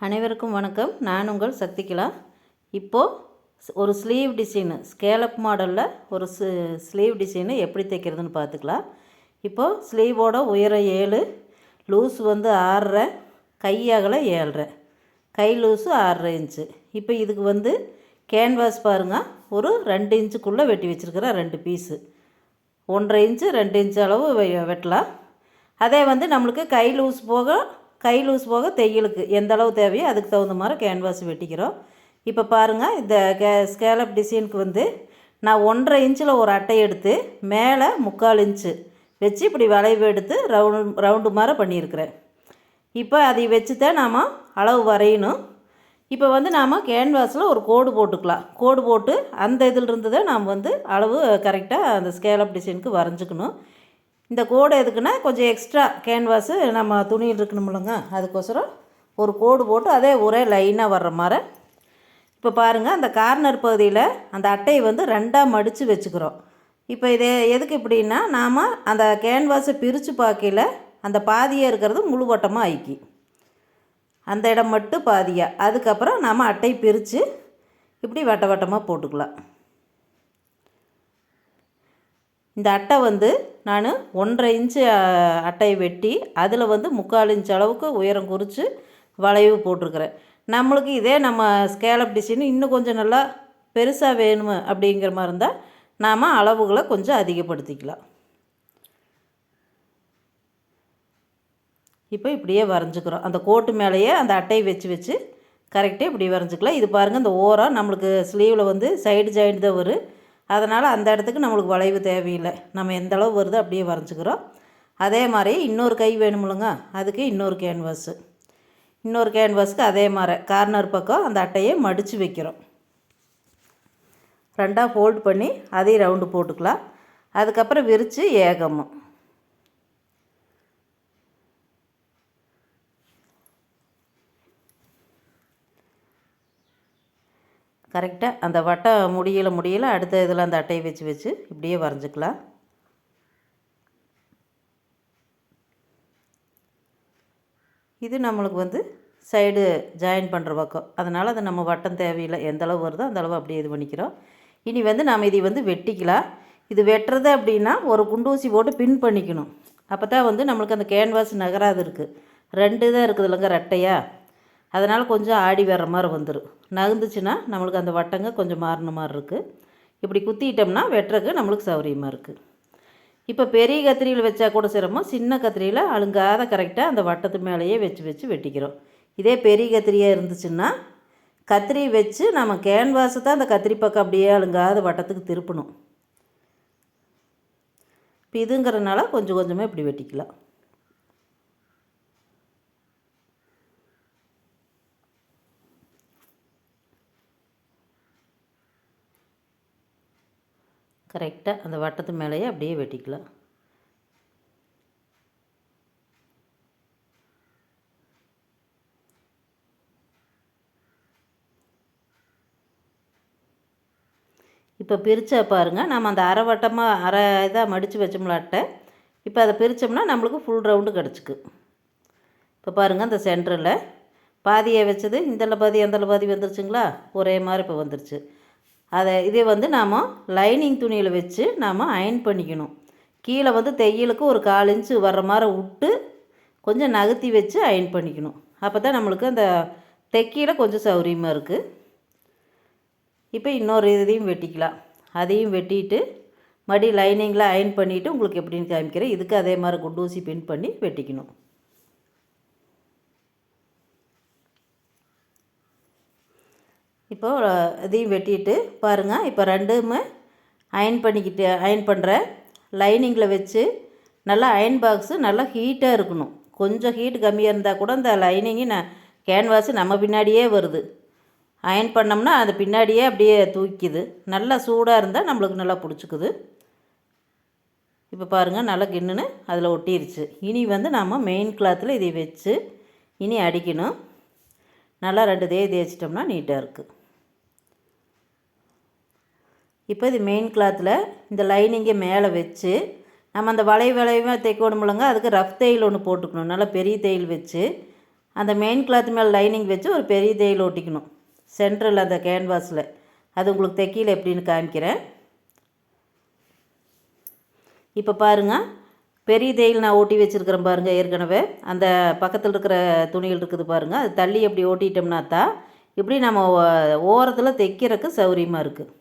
அனைவருக்கும் வணக்கம். நான் உங்கள் சக்திகிலா. இப்போது ஒரு ஸ்லீவ் டிசைனு ஸ்கேலப் மாடலில் ஒரு ஸ்லீவ் டிசைனு எப்படி தைக்கிறதுன்னு பார்த்துக்கலாம். இப்போது ஸ்லீவோட உயரம் ஏழு லூஸ் வந்து ஆறரை கை அகலம் ஏழரை. கை லூஸு ஆறரை இன்ச்சு. இப்போ இதுக்கு வந்து கேன்வாஸ் பாருங்கள் ஒரு ரெண்டு இன்ச்சுக்குள்ளே வெட்டி வச்சுருக்கிறேன் ரெண்டு பீஸு ஒன்றரை இன்ச்சு ரெண்டு இன்ச்சு அளவு வெ- வெட்டலாம். அதே வந்து நம்மளுக்கு கை லூஸ் போக கை லூஸ் போக தையலுக்கு. எந்த அளவு தேவையோ அதுக்கு தகுந்த மாதிரி கேன்வாஸ் வெட்டிக்கிறோம். இப்போ பாருங்கள் இந்த கே ஸ்கேலப் டிசைனுக்கு வந்து நான் ஒன்றரை இன்ச்சில் ஒரு அட்டை எடுத்து மேலே முக்கால் இன்ச்சு வச்சு இப்படி வளைவு எடுத்து ரவுண்டு ரவுண்டு மாதிரி பண்ணியிருக்கிறேன். இப்போ அதை வச்சு தான் நாம் அளவு வரையணும். இப்போ வந்து நாம் கேன்வாஸில் ஒரு கோடு போட்டுக்கலாம். கோடு போட்டு அந்த இதிலிருந்து தான் நாம் வந்து அளவு கரெக்டாக அந்த ஸ்கேலப் டிசைனுக்கு வரைஞ்சிக்கணும். இந்த கோடு எதுக்குன்னா கொஞ்சம் எக்ஸ்ட்ரா கேன்வாஸு நம்ம துணியில் இருக்கணும்லங்க. அதுக்கோசரம் ஒரு கோடு போட்டு அதே ஒரே லைனாக வர்ற மாதிரி. இப்போ பாருங்கள் அந்த கார்னர் பகுதியில் அந்த அட்டையை வந்து ரெண்டாக மடித்து வச்சுக்கிறோம். இப்போ இது எதுக்கு இப்படின்னா நாம் அந்த கேன்வாஸை பிரித்து பார்க்கையில் அந்த பாதியாக இருக்கிறது முழு வட்டமாக ஆயிக்கி அந்த இடம் மட்டும் பாதியாக அதுக்கப்புறம் நாம் அட்டை பிரித்து இப்படி வட்ட வட்டமாக போட்டுக்கலாம். இந்த அட்டை வந்து நான் ஒன்றரை இன்ச்சு அட்டையை வெட்டி அதில் வந்து முக்கால் இன்ச் அளவுக்கு உயரம் குறித்து வளைவு போட்டிருக்கிறேன். நம்மளுக்கு இதே நம்ம ஸ்கேலப் டிசைன் இன்னும் கொஞ்சம் நல்லா பெருசாக வேணும் அப்படிங்கிற மாதிரி இருந்தால் நாம் அளவுகளை கொஞ்சம் அதிகப்படுத்திக்கலாம். இப்போ இப்படியே வரைஞ்சிக்கிறோம். அந்த கோட்டு மேலேயே அந்த அட்டையை வச்சு வச்சு கரெக்டாக இப்படி வரைஞ்சிக்கலாம். இது பாருங்கள் இந்த ஓரம் நம்மளுக்கு ஸ்லீவில் வந்து சைடு ஜாயிண்ட் தான் வரும். அதனால் அந்த இடத்துக்கு நம்மளுக்கு வளைவு தேவையில்லை. நம்ம எந்த அளவு வருதோ அப்படியே வரைஞ்சிக்கிறோம். அதே மாதிரி இன்னொரு கை வேணுமில்லைங்க. அதுக்கு இன்னொரு கேன்வாஸு இன்னொரு கேன்வாஸுக்கு அதே மாதிரி கார்னர் பக்கம் அந்த அட்டையை மடித்து வைக்கிறோம். ரெண்டாக ஃபோல்டு பண்ணி அதையும் ரவுண்டு போட்டுக்கலாம். அதுக்கப்புறம் விரித்து ஏகமும். கரெக்டாக அந்த வட்டம் முடியல முடியல அடுத்த இதில் அந்த அட்டையை வச்சு வச்சு இப்படியே வரைஞ்சிக்கலாம். இது நம்மளுக்கு வந்து சைடு ஜாயின் பண்ணுற பக்கம். அதனால் அது நம்ம வட்டம் தேவையில்லை. எந்த அளவு வருதோ அந்த அளவு அப்படியே இது பண்ணிக்கிறோம். இனி வந்து நாம் இதை வந்து வெட்டிக்கலாம். இது வெட்டுறது அப்படின்னா ஒரு குண்டூசி போட்டு பின் பண்ணிக்கணும். அப்போ தான் வந்து நம்மளுக்கு அந்த கேன்வாஸ் நகராது இருக்குது ரெண்டு தான் இருக்குது இல்லைங்க ரெட்டையாக அதனால் கொஞ்சம் ஆடி வர்ற மாதிரி வந்துடும் நகர்ந்துச்சுன்னா நம்மளுக்கு அந்த வட்டங்க கொஞ்சம் மாறின மாதிரி இருக்குது இப்படி குத்திட்டோம்னா வெட்டுறதுக்கு நம்மளுக்கு சௌகரியமாக இருக்குது இப்போ பெரிய கத்திரியில் வச்சா கூட சிரமம். சின்ன கத்திரியில் அழுங்காத கரெக்டாக அந்த வட்டத்து மேலேயே வச்சு வச்சு வெட்டிக்கிறோம். இதே பெரிய கத்திரியாக இருந்துச்சுன்னா கத்திரி வச்சு நம்ம கேன்வாஸை தான் அந்த கத்திரி பக்கம் அப்படியே அழுங்காத வட்டத்துக்கு திருப்பணும். இப்போ இதுங்கிறனால கொஞ்சம் கொஞ்சமாக இப்படி வெட்டிக்கலாம். கரெக்டாக அந்த வட்டத்து மேலேயே அப்படியே வெட்டிக்கலாம். இப்போ பிரித்தா பாருங்கள் நம்ம அந்த அரை வட்டமாக அரை இதாக மடித்து வச்சோம்லாட்ட இப்போ அதை பிரித்தோம்னா நம்மளுக்கு ஃபுல் ரவுண்டு கிடச்சிக்கு. இப்போ பாருங்கள் அந்த சென்டரில் பாதியை வச்சது இந்தல பாதி அந்தல பாதி வந்துருச்சுங்களா? ஒரே மாதிரி இப்போ வந்துருச்சு. அதை இதே வந்து நாம் லைனிங் துணியில் வச்சு நாம் அயன் பண்ணிக்கணும். கீழே வந்து தையலுக்கு ஒரு கால் இன்ச்சு வர்ற மாதிரி விட்டு கொஞ்சம் நகர்த்தி வச்சு அயன் பண்ணிக்கணும். அப்போ தான் நம்மளுக்கு அந்த தைக்கையில் கொஞ்சம் சௌகரியமாக இருக்குது இப்போ இன்னொரு இதையும் வெட்டிக்கலாம். அதையும் வெட்டிட்டு மறுபடியும் லைனிங்கில் அயன் பண்ணிவிட்டு உங்களுக்கு எப்படின்னு காமிக்கிறேன். இதுக்கு அதே மாதிரி குண்டூசி பின் பண்ணி வெட்டிக்கணும். இப்போது இதையும் வெட்டிட்டு பாருங்கள் இப்போ ரெண்டுமே அயன் பண்ணிக்கிட்டு அயன் பண்ணுறேன் லைனிங்கில் வச்சு நல்லா அயன் பாக்ஸு நல்லா ஹீட்டாக இருக்கணும். கொஞ்சம் ஹீட் கம்மியாக இருந்தால் கூட அந்த லைனிங்கு நான் கேன்வாஸு நம்ம பின்னாடியே வருது. அயன் பண்ணோம்னா அது பின்னாடியே அப்படியே தூக்கிது நல்லா சூடாக இருந்தால் நம்மளுக்கு நல்லா பிடிச்சிக்குது. இப்போ பாருங்கள் நல்லா கிண்ணுன்னு அதில் ஒட்டிருச்சு. இனி வந்து நாம் மெயின் கிளாத்தில் இதை வச்சு இனி அடிக்கணும். நல்லா ரெண்டு தேய் தேய்ச்சிட்டோம்னா நீட்டாக இருக்குது இப்போ இது மெயின் கிளாத்தில் இந்த லைனிங்கை மேலே வச்சு நம்ம அந்த வளை வளைவாக தைக்கணுமில்லங்க அதுக்கு ரஃப் தையல் ஒன்று போட்டுக்கணும். நல்லா பெரிய தையல் வச்சு அந்த மெயின் கிளாத் மேலே லைனிங் வச்சு ஒரு பெரிய தையல் ஒட்டிக்கணும் சென்ட்ரல் அந்த கேன்வாஸில் அது உங்களுக்கு தைக்கல எப்படின்னு காமிக்கிறேன். இப்போ பாருங்கள் பெரிய தையல் நான் ஓட்டி வச்சுருக்கிறேன் பாருங்கள் ஏற்கனவே. அந்த பக்கத்தில் இருக்கிற துணிகள் இருக்குது பாருங்கள் அது தள்ளி எப்படி ஓட்டிட்டோம்னா தான் இப்படி நம்ம ஓரத்தில் தைக்கிறதுக்கு சௌகரியமாக இருக்குது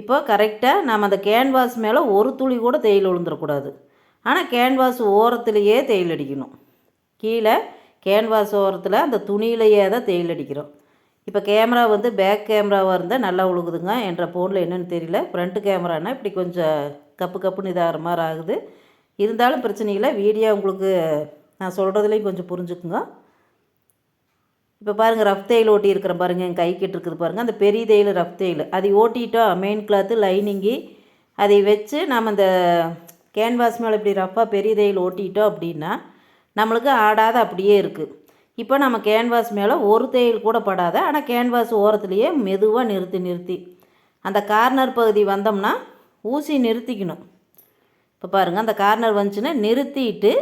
இப்போ கரெக்டாக நம்ம அந்த கேன்வாஸ் மேலே ஒரு துளி கூட தையல் விழுந்துடக்கூடாது ஆனால் கேன்வாஸ் ஓரத்துலேயே தையல் அடிக்கணும். கீழே கேன்வாஸ் ஓரத்தில் அந்த துணியிலையே தான் தையல் அடிக்கிறோம். இப்போ கேமரா வந்து பேக் கேமராவாக இருந்தால் நல்லா உழுகுதுங்க. என்ற ஃபோனில் என்னென்னு தெரியல. ஃப்ரண்ட்டு கேமரானா இப்படி கொஞ்சம் கப்பு கப்புன்னு இதாகிற மாதிரி ஆகுது. இருந்தாலும் பிரச்சனை இல்லை. வீடியோ உங்களுக்கு நான் சொல்கிறதுலையும் கொஞ்சம் புரிஞ்சுக்குங்க. இப்போ பாருங்கள் ரஃப் தையல் ஓட்டி பாருங்கள் என் கைக்கிட்டு இருக்குது பாருங்கள் அந்த பெரிய தையல் ரஃப் தையல். அதை ஓட்டிட்டோம் மெயின் கிளாத்து லைனிங்கி அதை வச்சு நாம் அந்த கேன்வாஸ் மேலே இப்படி ரஃப்பாக பெரிய தையல் ஓட்டிட்டோம் அப்படின்னா நம்மளுக்கு ஆடாத அப்படியே இருக்குது இப்போ நம்ம கேன்வாஸ் மேலே ஒரு தையல் கூட படாத ஆனால் கேன்வாஸ் ஓரத்துலேயே மெதுவாக நிறுத்தி நிறுத்தி. அந்த கார்னர் பகுதி வந்தோம்னா ஊசி நிறுத்திக்கணும். இப்போ பாருங்கள் அந்த கார்னர் வந்துச்சுன்னா நிறுத்திட்டு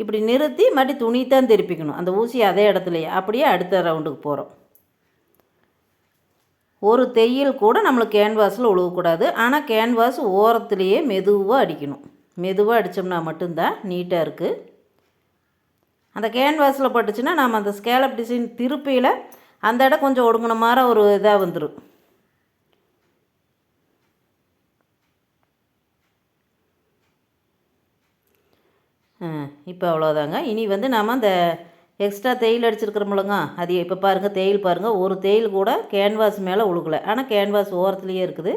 இப்படி நிறுத்தி மறுபடி துணி தான் திருப்பிக்கணும். அந்த ஊசி அதே இடத்துலையே. அப்படியே அடுத்த ரவுண்டுக்கு போகிறோம் ஒரு தையல் கூட நம்மளுக்கு கேன்வாஸில் உழுவக்கூடாது. ஆனால் கேன்வாஸ் ஓரத்துலேயே மெதுவாக அடிக்கணும். மெதுவாக அடித்தோம்னா மட்டும்தான் நீட்டாக இருக்குது அந்த கேன்வாஸில் பட்டுச்சுன்னா நம்ம அந்த ஸ்கேலப் டிசைன் திருப்பியில் அந்த இடம் கொஞ்சம் ஒடுங்கின மாதிரி ஒரு இதாக வந்துடும் இப்போ அவ்வளோதாங்க இனி வந்து நாம் அந்த எக்ஸ்ட்ரா தேயில் அடிச்சிருக்கிறோம்லங்க அது இப்போ பாருங்கள் தேயில் பாருங்கள் ஒரு தேயில் கூட கேன்வாஸ் மேலே ஒழுகலை ஆனால் கேன்வாஸ் ஓரத்துலேயே இருக்குது.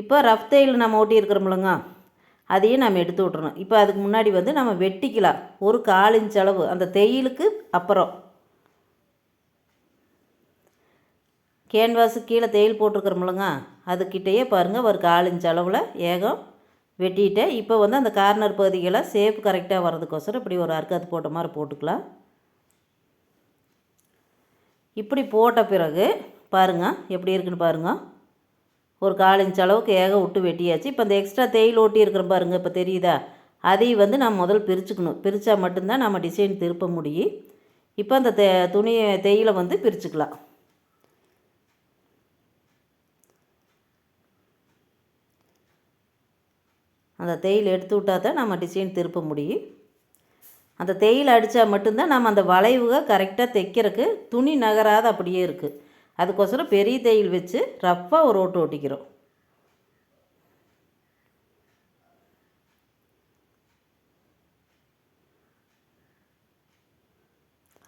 இப்போ ரஃப் தேயில் நம்ம ஓட்டியிருக்கிறோம்லங்க அதையும் நம்ம எடுத்து விட்றணும் இப்போ அதுக்கு முன்னாடி வந்து நம்ம வெட்டிக்கலாம். ஒரு கால் இன்ச் அளவு. அந்த தேயிலுக்கு அப்புறம். கேன்வாஸு கீழே தேயில் போட்டிருக்கிறோம்லங்க அதுக்கிட்டேயே பாருங்கள் ஒரு கால் இன்ச் அளவில் ஏகம் வெட்டிட்டு இப்போ வந்து அந்த கார்னர் பகுதிகளை சேஃப் கரெக்டாக வர்றதுக்கோசரம் இப்படி ஒரு அர்க்கத்து போட்ட மாதிரி போட்டுக்கலாம். இப்படி போட்ட பிறகு பாருங்கள் எப்படி இருக்குன்னு பாருங்கள் ஒரு கால் இன்ச் அளவுக்கு ஏக விட்டு வெட்டியாச்சு. இப்போ அந்த எக்ஸ்ட்ரா தேயில் ஓட்டி இருக்கிற பாருங்கள் இப்போ தெரியுதா? அதையும் வந்து நம்ம முதல் பிரிச்சுக்கணும். பிரித்தா மட்டும்தான் நம்ம டிசைன் திருப்ப முடியும். இப்போ அந்த தே துணியை தேயிலை வந்து பிரிச்சுக்கலாம். அந்த தேயில் எடுத்து விட்டால் தான் நம்ம டிசைன் திருப்ப முடியும். அந்த தேயில் அடித்தா மட்டும்தான் நம்ம அந்த வளைவுக கரெக்டாக தைக்கிறதுக்கு துணி நகராத அப்படியே இருக்குது அதுக்கோசரம் பெரிய தேயில் வச்சு ரஃப்பாக ஒரு ஓட்டு ஓட்டிக்கிறோம்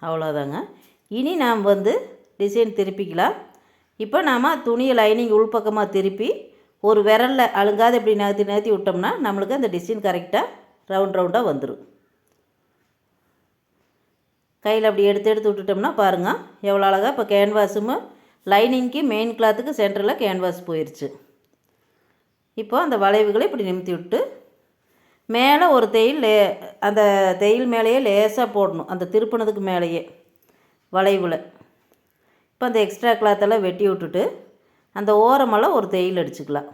அவ்வளோதாங்க இனி நாம் வந்து டிசைன் திருப்பிக்கலாம். இப்போ நாம் துணியை லைனிங் உள்பக்கமாக திருப்பி ஒரு விரலில் அழுங்காத இப்படி நகர்த்தி நகர்த்தி விட்டோம்னா நம்மளுக்கு அந்த டிசைன் கரெக்டாக ரவுண்ட் ரவுண்டாக வந்துடும் கையில் அப்படி எடுத்து எடுத்து விட்டுட்டோம்னா பாருங்கள் எவ்வளோ அழகாக இப்போ கேன்வாஸும் லைனிங்க்கு மெயின் கிளாத்துக்கு சென்டரில் கேன்வாஸ் போயிடுச்சு இப்போ அந்த வளைவுகளை இப்படி நிமித்தி விட்டு மேலே ஒரு தையல் லே அந்த தையல் மேலேயே லேசாக போடணும் அந்த திருப்பினதுக்கு மேலேயே வளைவில். இப்போ அந்த எக்ஸ்ட்ரா கிளாத்தெல்லாம் வெட்டி விட்டுட்டு அந்த ஓரமெல்லாம் ஒரு தையல் அடிச்சுக்கலாம்.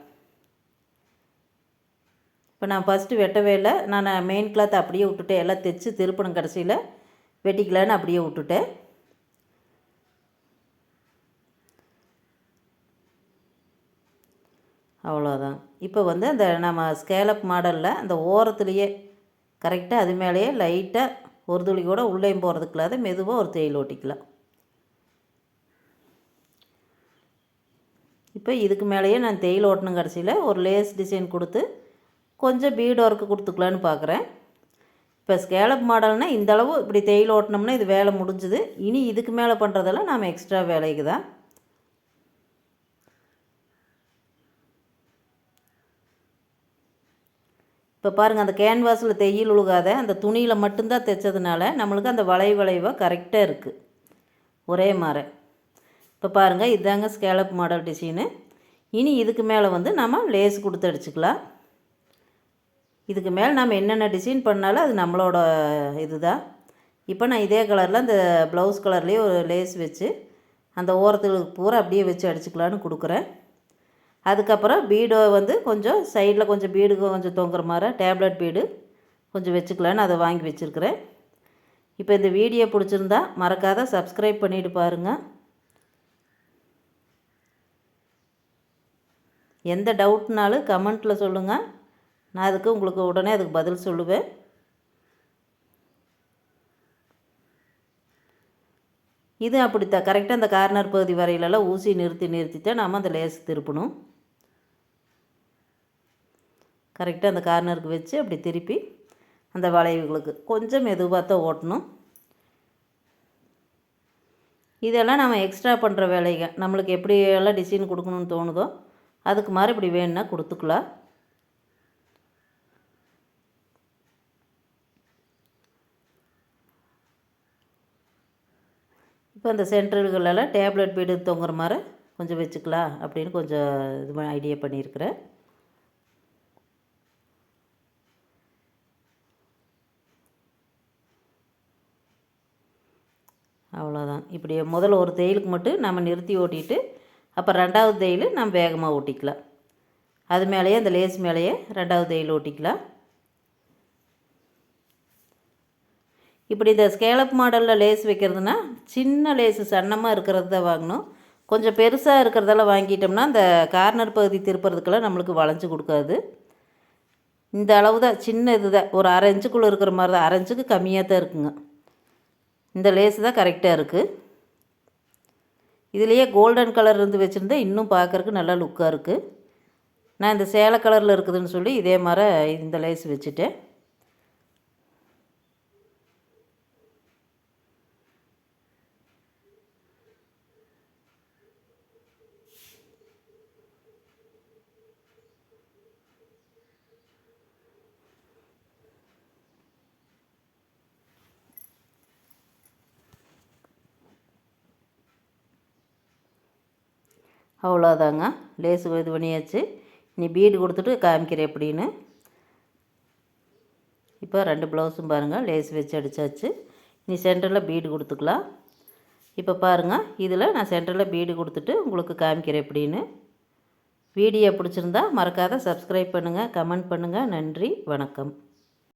இப்போ நான் ஃபஸ்ட்டு வெட்டவே இல்லை. நான் மெயின் கிளாத் அப்படியே விட்டுட்டேன். எல்லாம் தைச்சி திருப்பணம் கடைசியில். வெட்டிக்கலான்னு அப்படியே விட்டுட்டேன். அவ்வளோதான் இப்போ வந்து அந்த நம்ம ஸ்கேலப் மாடலில் அந்த ஓரத்துலேயே கரெக்டாக அது மேலேயே லைட்டாக ஒரு துளி கூட உள்ளேயும் போகிறதுக்கு இல்லாத மெதுவாக ஒரு தேயில் ஓட்டிக்கலாம் இப்போ இதுக்கு மேலேயே நான் தேயில் ஓட்டணும் கடைசியில் ஒரு லேஸ் டிசைன் கொடுத்து கொஞ்சம் பீடு ஒர்க்கு கொடுத்துக்கலான்னு பார்க்குறேன். இப்போ ஸ்கேலப் மாடல்னால் இந்தளவு இப்படி தேயில் ஓட்டினோம்னா இது வேலை முடிஞ்சுது. இனி இதுக்கு மேலே பண்ணுறதெல்லாம் நாம் எக்ஸ்ட்ரா வேலைக்கு தான். இப்போ பாருங்கள் அந்த கேன்வாஸில் தையல் உழுகாத அந்த துணியில் மட்டும்தான் தைச்சதுனால நம்மளுக்கு அந்த வளை வளைவாக கரெக்டாக இருக்குது ஒரே மாதிரி. இப்போ பாருங்கள் இதுதாங்க ஸ்கேலப் மாடல் டிசைனு இனி இதுக்கு மேலே வந்து நம்ம லேஸ் கொடுத்து அடிச்சுக்கலாம். இதுக்கு மேலே நம்ம என்னென்ன டிசைன் பண்ணாலும் அது நம்மளோட இது தான் இப்போ நான் இதே கலரில் அந்த ப்ளவுஸ் கலர்லேயே ஒரு லேஸ் வச்சு அந்த ஓரத்தில் பூரா அப்படியே வச்சு அடிச்சுக்கலான்னு கொடுக்குறேன். அதுக்கப்புறம் பீடோ வந்து கொஞ்சம் சைடில் கொஞ்சம் பீடு கொஞ்சம் தொங்குற மாதிரி டேப்லெட் பீடு கொஞ்சம் வச்சுக்கலான்னு அதை வாங்கி வச்சுருக்கிறேன். இப்போ இந்த வீடியோ பிடிச்சிருந்தா மறக்காத சப்ஸ்கிரைப் பண்ணிவிட்டு பாருங்கள் எந்த டவுட்னாலும் கமெண்ட்டில் சொல்லுங்கள் நான் அதுக்கு உங்களுக்கு உடனே அதுக்கு பதில் சொல்லுவேன். இது அப்படித்தான் கரெக்டாக அந்த கார்னர் பகுதி வரையிலெல்லாம் ஊசி நிறுத்தி நிறுத்தி தான் நாம் அந்த லேஸ் திருப்பணும். கரெக்டாக அந்த கார்னருக்கு வச்சு அப்படி திருப்பி அந்த வளைவுகளுக்கு கொஞ்சம் மெதுவாக தான் ஓட்டணும். இதெல்லாம் நம்ம எக்ஸ்ட்ரா பண்ணுற வேலைகள். நம்மளுக்கு எப்படி எல்லாம் டிசைன் கொடுக்கணும்னு தோணுதோ அதுக்கு மாதிரி இப்படி வேணும்னா கொடுத்துக்கலாம். இப்போ அந்த சென்டர்களெல்லாம் டேப்லெட் பீடு தொங்குற மாதிரி கொஞ்சம் வச்சுக்கலாம் அப்படின்னு கொஞ்சம் இது ஐடியா பண்ணியிருக்கிறேன். அவ்வளோதான். இப்படி முதல்ல ஒரு தையலுக்கு மட்டும் நம்ம நிறுத்தி ஓட்டிட்டு அப்போ ரெண்டாவது தையல் நம்ம வேகமாக ஓட்டிக்கலாம். அது மேலேயே அந்த லேஸ் மேலேயே ரெண்டாவது தையல் ஓட்டிக்கலாம். இப்படி இந்த ஸ்கேலப் மாடலில் லேஸ் வைக்கிறதுனா சின்ன லேஸு சன்னமாக இருக்கிறது தான் வாங்கணும். கொஞ்சம் பெருசாக இருக்கிறதெல்லாம் வாங்கிட்டோம்னா அந்த கார்னர் பகுதி திருப்புறதுக்கெல்லாம் நம்மளுக்கு வளைஞ்சு கொடுக்காது. இந்த அளவு தான் சின்ன இது தான். ஒரு அரை இன்ச்சுக்குள்ளே இருக்கிற மாதிரி தான். அரை இன்ச்சுக்கு கம்மியாக தான் இருக்குங்க. இந்த லேஸு தான் கரெக்டாக இருக்குது இதுலேயே கோல்டன் கலர் இருந்து வச்சுருந்தா இன்னும் பார்க்குறக்கு நல்லா லுக்காக இருக்குது நான் இந்த சேலை கலரில் இருக்குதுன்னு சொல்லி இதே மாதிரி இந்த லேஸ் வச்சுட்டேன். அவ்வளோதாங்க. லேஸு இது பண்ணியாச்சு. நீ பீடு கொடுத்துட்டு காமிக்கிறேன் எப்படின்னு. இப்போ ரெண்டு ப்ளவுஸும் பாருங்கள் லேஸ் வச்சு அடித்தாச்சு நீ சென்டரில் பீடு கொடுத்துக்கலாம். இப்போ பாருங்கள் இதில் நான் சென்டரில் பீடு கொடுத்துட்டு உங்களுக்கு காமிக்கிறேன் எப்படின்னு. வீடியோ பிடிச்சிருந்தா மறக்காத சப்ஸ்கிரைப் பண்ணுங்கள் கமெண்ட் பண்ணுங்கள் நன்றி வணக்கம்.